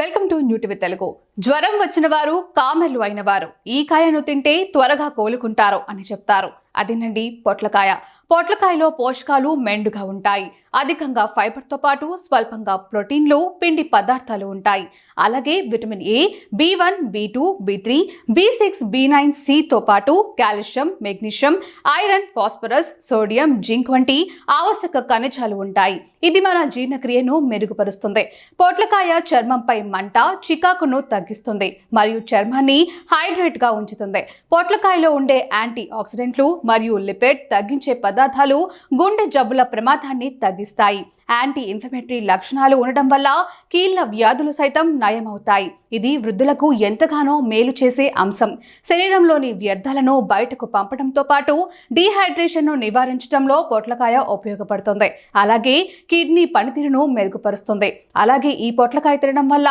Welcome to New TV Telugu. జ్వరం వచ్చిన వారు కామెర్లు అయిన వారు ఈ కాయను తింటే త్వరగా కోలుకుంటారు అని చెప్తారు. అదేనండి పొట్లకాయ. పొట్లకాయలో పోషకాలు మెండుగా ఉంటాయి. అధికంగా ఫైబర్తో పాటు స్వల్పంగా ప్రోటీన్లు పిండి పదార్థాలు ఉంటాయి. అలాగే vitamin A B one B two B three B six B nine సితో పాటు calcium magnesium iron phosphorus sodium zinc వంటి ఆవశ్యక ఖనిజాలు ఉంటాయి. ఇది మన జీర్ణక్రియను మెరుగుపరుస్తుంది. పొట్లకాయ చర్మంపై మంట చికాకును తగ్గిస్తుంది మరియు చర్మాన్ని హైడ్రేట్గా ఉంచుతుంది. పొట్లకాయలో ఉండే యాంటీ ఆక్సిడెంట్లు మరియు లిపిడ్ తగ్గించే పదార్థాలు గుండె జబ్బుల ప్రమాదాన్ని తగ్గిస్తాయి. యాంటీ ఇన్ఫ్లమేటరీ లక్షణాలు ఉండడం వల్ల కీళ్ళ వ్యాధులు సైతం నయమవుతాయి. ఇది వృద్ధులకు ఎంతగానో మేలు చేసే అంశం. శరీరంలోని వ్యర్థాలను బయటకు పంపడంతో పాటు డీహైడ్రేషన్ను నివారించడంలో పొట్లకాయ ఉపయోగపడుతుంది. అలాగే కిడ్నీ పనితీరును మెరుగుపరుస్తుంది. అలాగే ఈ పొట్లకాయ తినడం వల్ల